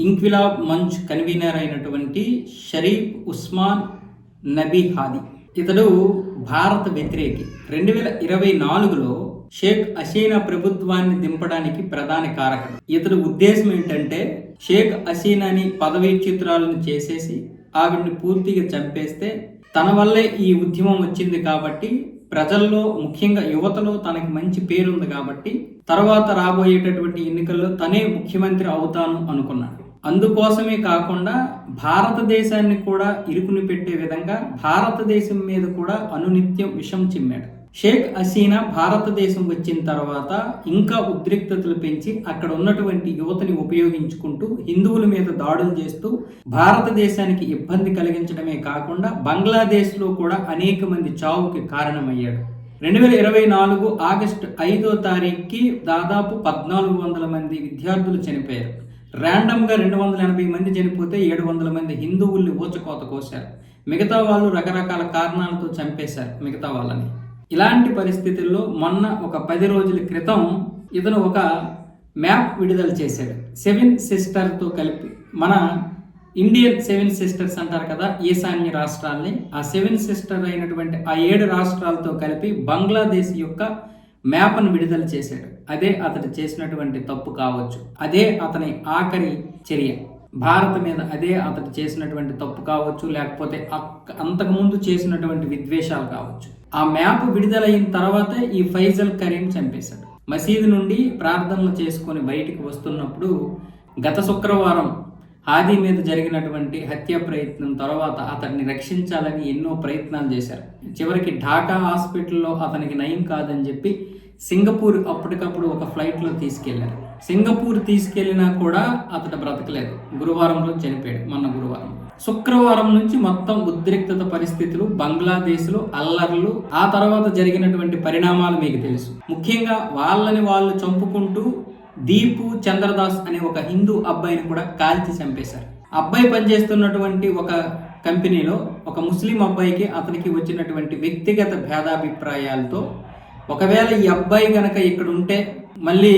ఇంక్విలాబ్ మంచ్ convener అయినటువంటి షరీఫ్ ఉస్మాన్ నబీ హాది. ఇతడు భారత వ్యతిరేకి. రెండు వేల ఇరవై నాలుగులో షేక్ హసీనా ప్రభుత్వాన్ని దింపడానికి ప్రధాన కారకం ఇతడు ఉద్దేశం ఏంటంటే షేక్ హసీనాని పదవీచ్యుతురాలను చేసేసి ఆవిడ్ని పూర్తిగా చంపేస్తే తన వల్లే ఈ ఉద్యమం వచ్చింది కాబట్టి ప్రజల్లో ముఖ్యంగా యువతలో తనకి మంచి పేరుంది కాబట్టి తర్వాత రాబోయేటటువంటి ఎన్నికల్లో తనే ముఖ్యమంత్రి అవుతాను అనుకున్నాడు. అందుకోసమే కాకుండా భారతదేశాన్ని కూడా ఇరుకుని పెట్టే విధంగా భారతదేశం మీద కూడా అనునిత్యం విషం చిమ్మాడు. షేక్ హసీనా భారతదేశం వచ్చిన తర్వాత ఇంకా ఉద్రిక్తతలు పెంచి అక్కడ ఉన్నటువంటి యువతని ఉపయోగించుకుంటూ హిందువుల మీద దాడులు చేస్తూ భారతదేశానికి ఇబ్బంది కలిగించడమే కాకుండా బంగ్లాదేశ్లో కూడా అనేక మంది చావుకి కారణమయ్యాడు. రెండు వేల ఇరవై నాలుగు ఆగస్టు ఐదో తారీఖుకి దాదాపు పద్నాలుగు వందల మంది విద్యార్థులు చనిపోయారు. ర్యాండమ్గా రెండు వందల ఎనభై మంది చనిపోతే ఏడు వందల మంది హిందువుల్ని ఊచకోత కోశారు. మిగతా వాళ్ళు రకరకాల కారణాలతో చంపేశారు మిగతా వాళ్ళని. ఇలాంటి పరిస్థితుల్లో మొన్న ఒక పది రోజుల క్రితం ఇతను ఒక మ్యాప్ విడుదల చేశాడు. సెవెన్ సిస్టర్తో కలిపి మన ఇండియన్ సెవెన్ సిస్టర్స్ అంటారు కదా ఈశాన్య రాష్ట్రాల్ని. ఆ సెవెన్ సిస్టర్ అయినటువంటి ఆ ఏడు రాష్ట్రాలతో కలిపి బంగ్లాదేశ్ యొక్క మ్యాప్ను విడుదల చేశాడు. అదే అతడు చేసినటువంటి తప్పు కావచ్చు. అదే అతని ఆఖరి చర్య. భారత్ మీద అదే అతడు చేసినటువంటి తప్పు కావచ్చు లేకపోతే అంతకుముందు చేసినటువంటి విద్వేషాలు కావచ్చు. ఆ మ్యాప్ విడుదలైన తర్వాతే ఈ ఫైజల్ కరీం చంపేశాడు. మసీదు నుండి ప్రార్థనలు చేసుకొని బయటికి వస్తున్నప్పుడు గత శుక్రవారం హాదీ మీద జరిగినటువంటి హత్య ప్రయత్నం తర్వాత అతన్ని రక్షించాలని ఎన్నో ప్రయత్నాలు చేశారు. చివరికి ఢాకా హాస్పిటల్లో అతనికి నయం కాదని చెప్పి సింగపూర్ అప్పటికప్పుడు ఒక ఫ్లైట్లో తీసుకెళ్ళారు సింగపూర్ తీసుకెళ్ళినా కూడా అతడు బ్రతకలేదు. గురువారంలో చనిపోయాడు మొన్న గురువారం. శుక్రవారం నుంచి మొత్తం ఉద్రిక్తత పరిస్థితులు బంగ్లాదేశ్లో అల్లర్లు ఆ తర్వాత జరిగినటువంటి పరిణామాలు మీకు తెలుసు. ముఖ్యంగా వాళ్ళని వాళ్ళు చంపుకుంటూ దీపు చంద్రదాస్ అనే ఒక హిందూ అబ్బాయిని కూడా కాల్చి చంపేశారు. అబ్బాయి పనిచేస్తున్నటువంటి ఒక కంపెనీలో ఒక ముస్లిం అబ్బాయికి అతనికి వచ్చినటువంటి వ్యక్తిగత భేదాభిప్రాయాలతో ఒకవేళ ఈ అబ్బాయి గనక ఇక్కడ ఉంటే మళ్ళీ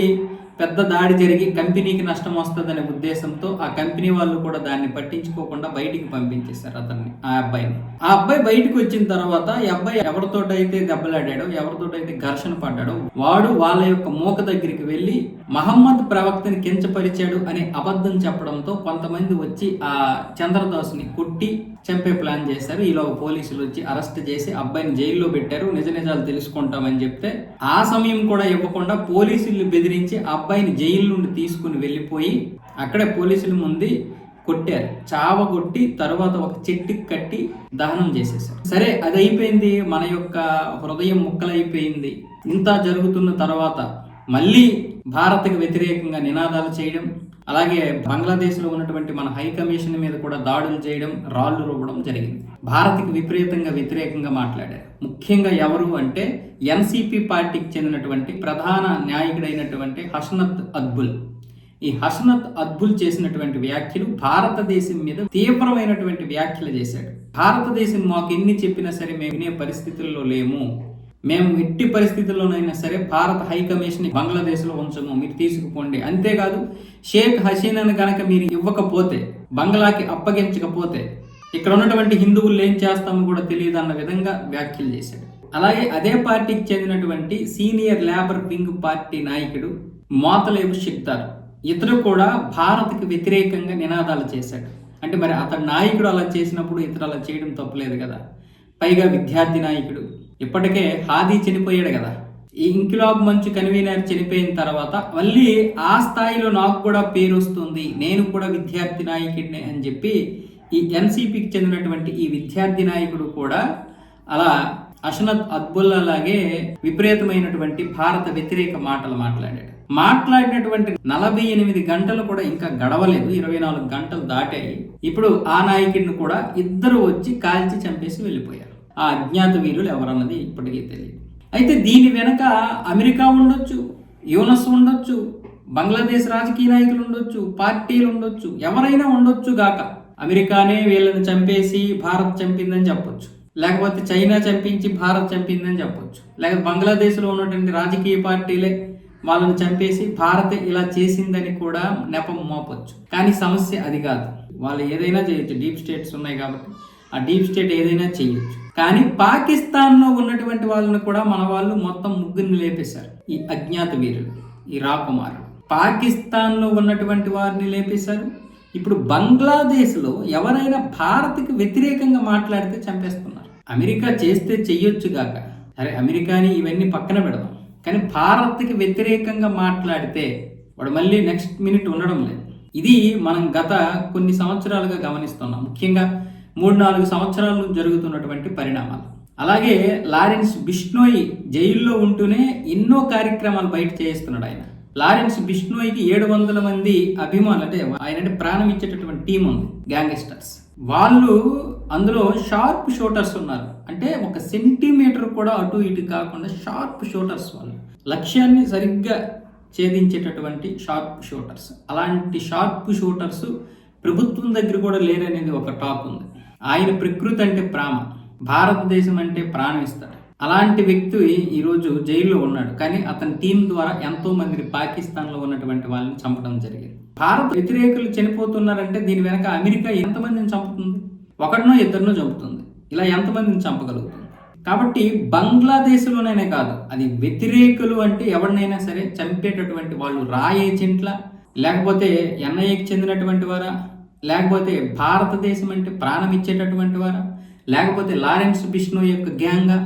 పెద్ద దాడి జరిగి కంపెనీకి నష్టం వస్తుందనే ఉద్దేశంతో ఆ కంపెనీ వాళ్ళు కూడా దాన్ని పట్టించుకోకుండా బయటికి పంపించేశారు అతన్ని ఆ అబ్బాయిని. ఆ అబ్బాయి బయటకు వచ్చిన తర్వాత ఈ అబ్బాయి ఎవరితోటైతే దెబ్బలాడాడో ఎవరితోటైతే ఘర్షణ పడ్డాడో వాడు వాళ్ళ యొక్క మూక దగ్గరికి వెళ్ళి మహమ్మద్ ప్రవక్తని కించపరిచాడు అనే అబద్ధం చెప్పడంతో కొంతమంది వచ్చి ఆ చంద్రదాస్ని కొట్టి చంపే ప్లాన్ చేశారు. ఈలో పోలీసులు వచ్చి అరెస్ట్ చేసి అబ్బాయిని జైల్లో పెట్టారు. నిజ నిజాలు తెలుసుకుంటామని చెప్తే ఆ సమయం కూడా ఇవ్వకుండా పోలీసులు బెదిరించి అబ్బాయిని జైలు నుండి తీసుకుని వెళ్ళిపోయి అక్కడే పోలీసుల ముందు కొట్టారు. చావ కొట్టి తర్వాత ఒక చెట్టుకి కట్టి దహనం చేసేసారు సరే అది అయిపోయింది. మన యొక్క హృదయం ముక్కలైపోయింది. ఇంత జరుగుతున్న తర్వాత మళ్ళీ భారత్కి వ్యతిరేకంగా నినాదాలు చేయడం అలాగే బంగ్లాదేశ్లో ఉన్నటువంటి మన హై కమిషన్ మీద కూడా దాడులు చేయడం రాళ్ళు రువ్వడం జరిగింది. భారత్కి విపరీతంగా వ్యతిరేకంగా మాట్లాడారు. ముఖ్యంగా ఎవరు అంటే ఎన్సిపి పార్టీకి చెందినటువంటి ప్రధాన నాయకుడైనటువంటి హసనత్ అద్బుల్. ఈ హసనత్ అద్బుల్ చేసినటువంటి వ్యాఖ్యలు భారతదేశం మీద తీవ్రమైనటువంటి వ్యాఖ్యలు చేశాడు. భారతదేశం మాకు ఎన్ని చెప్పినా సరే మేము వినే పరిస్థితుల్లో లేము. మేము ఎట్టి పరిస్థితుల్లోనైనా సరే భారత హై కమిషన్ బంగ్లాదేశ్లో ఉంచము మీరు తీసుకుపోండి. అంతేకాదు షేక్ హసీనాను కనుక మీరు ఇవ్వకపోతే బంగ్లాకి అప్పగించకపోతే ఇక్కడ ఉన్నటువంటి హిందువులు ఏం చేస్తామో కూడా తెలియదు అన్న విధంగా వ్యాఖ్యలు చేశాడు. అలాగే అదే పార్టీకి చెందినటువంటి సీనియర్ లేబర్ వింగ్ పార్టీ నాయకుడు మోతలేబు షిక్దార్ ఇతడు కూడా భారత్కి వ్యతిరేకంగా నినాదాలు చేశాడు. అంటే మరి అతని నాయకుడు అలా చేసినప్పుడు ఇతడు అలా చేయడం తప్పలేదు కదా. పైగా విద్యార్థి నాయకుడు. ఇప్పటికే హాదీ చనిపోయాడు కదా. ఈ ఇంకిలాబ్ మంచు కన్వీనర్ చనిపోయిన తర్వాత మళ్ళీ ఆ స్థాయిలో నాకు కూడా పేరు వస్తుంది నేను కూడా విద్యార్థి నాయకుడిని అని చెప్పి ఈ ఎన్సీపీకి చెందినటువంటి ఈ విద్యార్థి నాయకుడు కూడా అలా అషనత్ అద్బుల్లా లాగే విపరీతమైనటువంటి భారత వ్యతిరేక మాటలు మాట్లాడాడు. మాట్లాడినటువంటి నలభై ఎనిమిది గంటలు కూడా ఇంకా గడవలేదు ఇరవై నాలుగు గంటలు దాటాయి. ఇప్పుడు ఆ నాయకుడిని కూడా ఇద్దరు వచ్చి కాల్చి చంపేసి వెళ్ళిపోయారు. ఆ అజ్ఞాత వీరులు ఎవరన్నది ఇప్పటికీ తెలియదు. అయితే దీని వెనక అమెరికా ఉండొచ్చు యూనస్ ఉండొచ్చు బంగ్లాదేశ్ రాజకీయ నాయకులు ఉండొచ్చు పార్టీలు ఉండొచ్చు ఎవరైనా ఉండొచ్చు గాక. అమెరికానే వీళ్ళని చంపేసి భారత్ చంపిందని చెప్పొచ్చు. లేకపోతే చైనా చంపించి భారత్ చంపిందని చెప్పొచ్చు. లేకపోతే బంగ్లాదేశ్లో ఉన్నటువంటి రాజకీయ పార్టీలే వాళ్ళని చంపేసి భారత్ ఇలా చేసిందని కూడా నెపం మోపొచ్చు. కానీ సమస్య అది కాదు. వాళ్ళు ఏదైనా చేయొచ్చు. డీప్ స్టేట్స్ ఉన్నాయి కాబట్టి. ఆ డీప్ స్టేట్ ఏదైనా చేయొచ్చు. కానీ పాకిస్తాన్లో ఉన్నటువంటి వాళ్ళని కూడా మన వాళ్ళు మొత్తం ముగ్గురిని లేపేశారు. ఈ అజ్ఞాత వీరులు ఈ రాకుమారు పాకిస్తాన్లో ఉన్నటువంటి వారిని లేపేశారు. ఇప్పుడు బంగ్లాదేశ్లో ఎవరైనా భారత్కి వ్యతిరేకంగా మాట్లాడితే చంపేస్తున్నారు. అమెరికా చేస్తే చెయ్యొచ్చు కాక అరే అమెరికాని ఇవన్నీ పక్కన పెడదాం. కానీ భారత్కి వ్యతిరేకంగా మాట్లాడితే వాడు మళ్ళీ నెక్స్ట్ మినిట్ ఉండడం లేదు. ఇది మనం గత కొన్ని సంవత్సరాలుగా గమనిస్తున్నాం. ముఖ్యంగా మూడు నాలుగు సంవత్సరాల నుంచి జరుగుతున్నటువంటి పరిణామాలు. అలాగే లారెన్స్ బిష్నోయ్ జైల్లో ఉంటూనే ఎన్నో కార్యక్రమాలు బయట చేయిస్తున్నాడు ఆయన. లారెన్స్ బిష్నోయ్కి ఏడు వందల మంది అభిమానులు అంటే ఆయన అంటే ప్రాణం ఇచ్చేటటువంటి టీం ఉంది గ్యాంగ్స్టర్స్. వాళ్ళు అందులో షార్ప్ షూటర్స్ ఉన్నారు. అంటే ఒక సెంటీమీటర్ కూడా అటు ఇటు కాకుండా షార్ప్ షూటర్స్ వాళ్ళు. లక్ష్యాన్ని సరిగ్గా ఛేదించేటటువంటి షార్ప్ షూటర్స్. అలాంటి షార్ప్ షూటర్స్ ప్రభుత్వం దగ్గర కూడా లేరనేది ఒక టాక్ ఉంది. ఆయన ప్రకృతి అంటే ప్రేమ భారతదేశం అంటే ప్రాణం ఇస్తాడు అలాంటి వ్యక్తి ఈరోజు జైల్లో ఉన్నాడు. కానీ అతని టీం ద్వారా ఎంతో మందిని పాకిస్తాన్లో ఉన్నటువంటి వాళ్ళని చంపడం జరిగింది. భారత వ్యతిరేకులు చనిపోతున్నారంటే దీని వెనక అమెరికా ఎంతమందిని చంపుతుంది? ఒకటినో ఇద్దరినో చంపుతుంది. ఇలా ఎంతమందిని చంపగలుగుతుంది? కాబట్టి బంగ్లాదేశ్లోనైనా కాదు అది వ్యతిరేకులు అంటే ఎవరినైనా సరే చంపేటటువంటి వాళ్ళు రా ఏజెంట్ల? లేకపోతే ఎన్ఐఏకి చెందినటువంటి వారా? లేకపోతే భారతదేశం అంటే ప్రాణం ఇచ్చేటటువంటి వారా? లేకపోతే లారెన్స్ బిష్ణు యొక్క గ్యాంగా?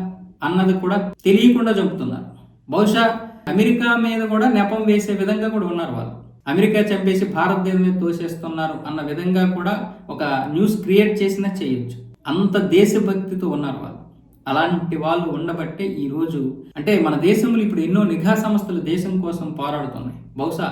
అన్నది కూడా తెలియకుండా చంపుతున్నారు. బహుశా అమెరికా మీద కూడా నెపం వేసే విధంగా కూడా ఉన్నారు వాళ్ళు. అమెరికా చంపేసి భారతదేశం మీద తోసేస్తున్నారు అన్న విధంగా కూడా ఒక న్యూస్ క్రియేట్ చేసినా చేయొచ్చు. అంత దేశభక్తితో ఉన్నారు వాళ్ళు. అలాంటి వాళ్ళు ఉండబట్టే ఈరోజు అంటే మన దేశంలో ఇప్పుడు ఎన్నో నిఘా సంస్థలు దేశం కోసం పోరాడుతున్నాయి. బహుశా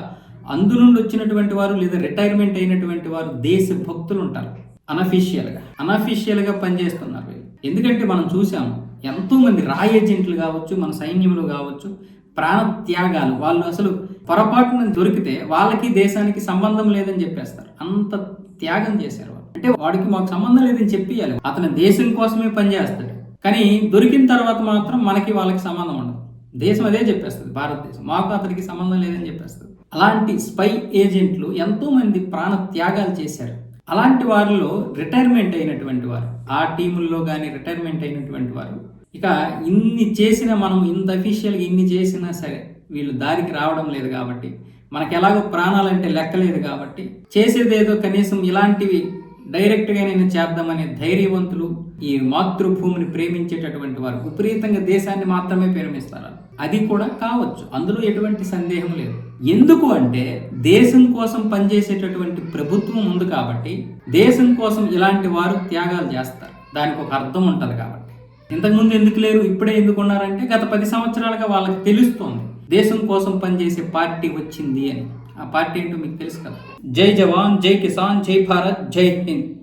అందు నుండి వచ్చినటువంటి వారు లేదా రిటైర్మెంట్ అయినటువంటి వారు దేశ భక్తులు ఉంటారు. అనఫీషియల్గా అనఫీషియల్గా పనిచేస్తున్నారు. వీళ్ళు ఎందుకంటే మనం చూసాం ఎంతో మంది ఏజెంట్లు కావచ్చు మన సైన్యంలో కావచ్చు ప్రాణ త్యాగాలు వాళ్ళు అసలు పొరపాటున దొరికితే వాళ్ళకి దేశానికి సంబంధం లేదని చెప్పేస్తారు. అంత త్యాగం చేశారు వాళ్ళు. అంటే వాడికి మాకు సంబంధం లేదని చెప్పియాలి అతను దేశం కోసమే పనిచేస్తాడు. కానీ దొరికిన తర్వాత మాత్రం మనకి వాళ్ళకి సంబంధం ఉండదు. దేశం అదే చెప్పేస్తుంది. భారతదేశం. మాకు అతనికి సంబంధం లేదని చెప్పేస్తుంది. అలాంటి స్పై ఏజెంట్లు ఎంతోమంది ప్రాణ త్యాగాలు చేశారు. అలాంటి వారిలో రిటైర్మెంట్ అయినటువంటి వారు ఆ టీముల్లో కానీ రిటైర్మెంట్ అయినటువంటి వారు ఇక ఇన్ని చేసిన మనం ఇంత అఫీషియల్గా ఇన్ని చేసినా సరే వీళ్ళు దారికి రావడం లేదు కాబట్టి మనకి ఎలాగో ప్రాణాలంటే లెక్కలేదు కాబట్టి చేసేదేదో కనీసం ఇలాంటివి డైరెక్ట్గా నేను చేద్దామనే ధైర్యవంతులు ఈ మాతృభూమిని ప్రేమించేటటువంటి వారు విపరీతంగా దేశాన్ని మాత్రమే ప్రేమిస్తారు అది కూడా కావచ్చు. అందులో ఎటువంటి సందేహం లేదు. ఎందుకు అంటే దేశం కోసం పనిచేసేటటువంటి ప్రభుత్వం ఉంది కాబట్టి దేశం కోసం ఇలాంటి వారు త్యాగాలు చేస్తారు. దానికి ఒక అర్థం ఉంటుంది కాబట్టి. ఇంతకుముందు ఎందుకు లేరు? ఇప్పుడే ఎందుకు ఉన్నారంటే గత పది సంవత్సరాలుగా వాళ్ళకి తెలుస్తోంది. దేశం కోసం పనిచేసే పార్టీ వచ్చింది అని. ఆ పార్టీ ఏంటో మీకు తెలుసు కదా? జై జవాన్ జై కిసాన్ జై భారత్ జై హింద్.